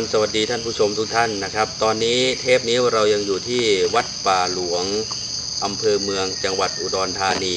รสวัสดีท่านผู้ชมทุกท่านนะครับ ตอนนี้เทปนี้เรายังอยู่ที่วัดป่าหลวงอำเภอเมืองจังหวัดอุดรธานี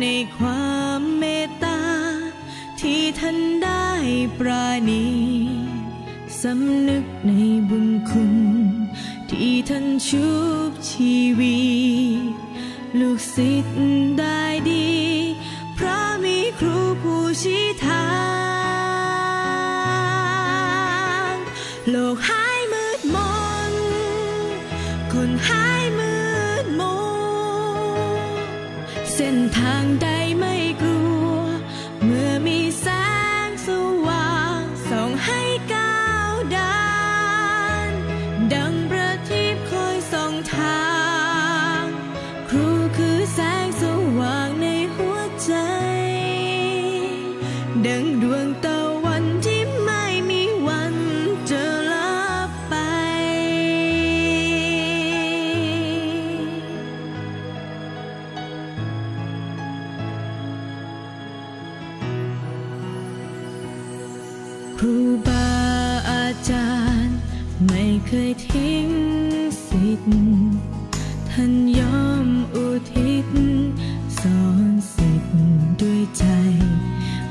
ในความเมตตา ที่ท่านได้ปราณีสำนึกในบุญคุณ ที่ท่านชุบชีวี ลูกศิษย์ได้ดี เส้นทางใดไม่กลัว เคยทิ้งสิทธิ์ท่านยอมอุทิศสอนสิทธิ์ด้วยใจ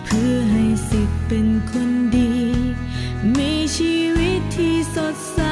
เพื่อให้สิทธิ์เป็นคนดี มีชีวิตที่สดใส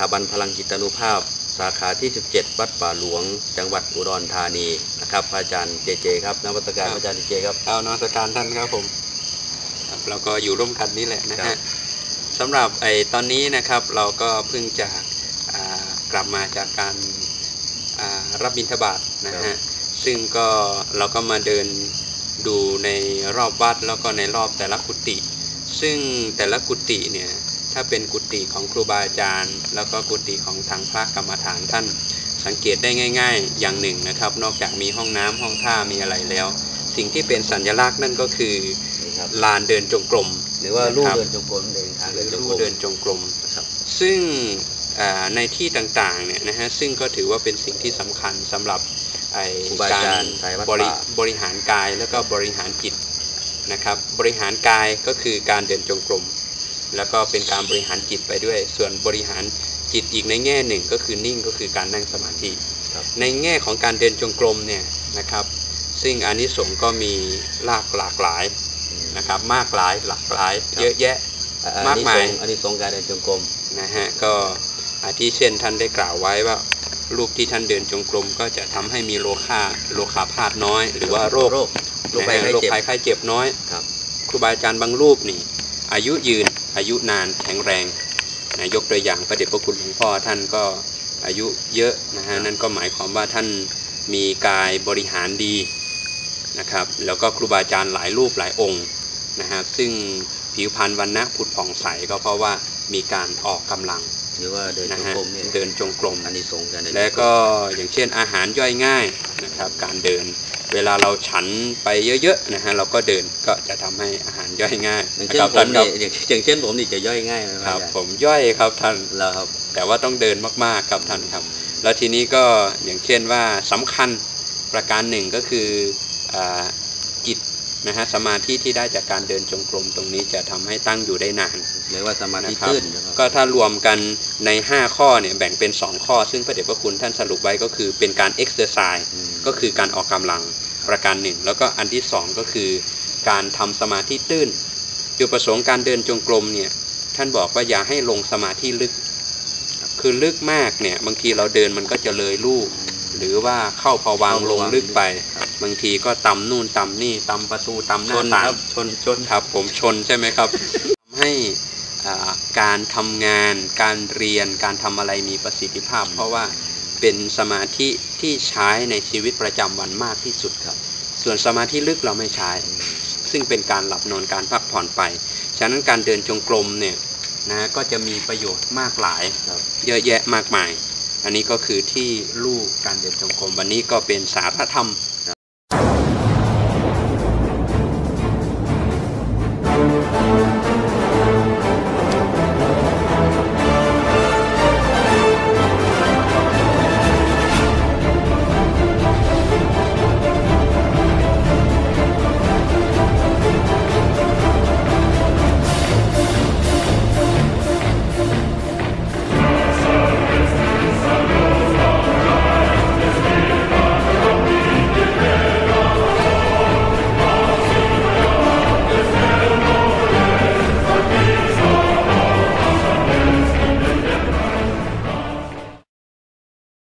ถาบันพลังจิตานุภาพ สาขาที่ 17 วัดป่าหลวง จังหวัดอุดรธานีนะครับพระอาจารย์เจเจครับนวัตการครับพระอาจารย์เจเจครับเอานมัสการท่านครับผมครับเราก็อยู่ร่วมกันนี่แหละนะครัฮะบสำหรับไอ้ตอนนี้นะครับเราก็เพิ่งจะอ่ากลับมาจากการอ่ารับบิณฑบาตนะฮะซึ่งก็เราก็มาเดินดูในรอบวัดแล้วก็ในรอบแต่ละกุฏิซึ่งแต่ละกุฏิเนี่ย ถ้าเป็นกุฏิของครูบาอาจารย์ แล้วก็กุฏิของทางพระกรรมฐานท่าน สังเกตได้ง่าย ๆ อย่างหนึ่งนะครับ นอกจากมีห้องน้ำห้องท่ามีอะไรแล้ว สิ่งที่เป็นสัญลักษณ์นั่นก็คือนี่ครับลานเดินจงกรมหรือว่าลู่นะครับเดินจงกรมเดินทางเดินจงลู่กรมเดินจงกรมครับซึ่งอ่าในที่ต่างๆเนี่ยนะฮะซึ่งก็ถือว่าเป็นสิ่งที่สำคัญสำหรับไอ้ครูบาอาการจารย์สายวัดบริป่าบริหารกายแล้วก็บริหารจิตนะครับบริหารกายก็คือการเดินจงกรม แล้วก็เป็นการบริหารจิตไปด้วย ส่วนบริหารจิตอีกในแง่หนึ่งก็คือนิ่งก็คือการนั่งสมาธิครับในแง่ของการเดินจงกรมเนี่ยนะครับ ซึ่งอานิสงส์ก็มีหลากหลากหลายอืมนะครับมากหลายหลากหลายครับเยอะแยะอ่มากมายอันนี้สงส์อันนี้สงส์การเดินจงกรมนะฮะก็อาทิเช่นท่านได้กล่าวไว้ว่ารูปที่ท่านเดินจงกรมก็จะทำให้มีโลค่าโลคาพาธน้อย หรือว่าโรคโรคโรคภัยนะไข้ฮะโรคเจ็บภัยไข้เจ็บน้อยครับครูบาอาจารย์บางรูปนี่ อายุยืน อายุนานแข็งแรงนะยกตัวอย่างพระเดชพระคุณหลวงพ่อท่านก็อายุเยอะนะฮะนั่นก็หมายความว่าท่านมีกายบริหารดีนะครับแล้วก็ครูบาอาจารย์หลายรูปหลายองค์นะฮะซึ่งผิวพรรณวันนะผุดผ่องใสก็เพราะว่ามีการออกกำลังหรือว่าเดินนะจงฮะกรมเนี่ยเดินจงกรมอันนี้สงส์การเดินจงรมและก็อย่างเช่นอาหารย่อยง่ายนะครับการเดิน เวลาเราฉันไปเยอะๆนะฮะเราก็เดินก็จะทำให้อาหารย่อยง่ายอย่างนะเช่นครับผท่ามนคเนี่รับยอย่างอย่างเช่นผมนี่จะย่อยง่ายไหมครับอาจาย์ผมย่อยครับท่านแล้วครับแต่ว่าต้องเดินมากๆครับท่านครับ แล้วทีนี้ก็อย่างเช่นว่าสำคัญประการหนึ่งก็คืออาจิต นะฮะสมาธิที่ได้จากการเดินจงกรมตรงนี้จะทำให้ตั้งอยู่ได้นานหรือว่าสมาธินะครับตื้นนะครับก็ถ้ารวมกันใน 5 ข้อเนี่ยแบ่งเป็น 2 ข้อ ซึ่งพระเดชพระคุณท่านสรุปไว้ก็คือเป็นการเอ็กซ์เซอร์ไซส์อืมก็คือการออกกำลังประการหนึ่ง แล้วก็อันที่ 2 ก็คือ การทำสมาธิตื้น จุดประสงค์การเดินจงกรมเนี่ยท่านบอกว่าอย่าให้ลงสมาธิลึก คือลึกมากเนี่ยบางทีเราเดินมันก็จะเลยลูกหรือว่าเข้าพวังค์ลงลึกไปครั บบางทีก็ตำนู่นตำนี่ตำประตูตำหชน้านต่าคงรับชนชนครับผมชนใช่ไหมครับทำให้อ่าการทำงานการเรียนการทำอะไรมีประสิทธิภาพ เพราะว่าเป็นสมาธิที่ใช้ในชีวิตประจำวันมากที่สุดครับ ส่วนสมาธิลึกเราไม่ใช้ ซึ่งเป็นการหลับนอนการพักผ่อนไป ฉะนั้นการเดินจงกรมเนี่ยนะก็จะมีประโยชน์มากหลายครับเยอะแยะมากมาย อันนี้ก็คือที่ลูกการเดินจงกรมวันนี้ก็เป็นสาระธรรม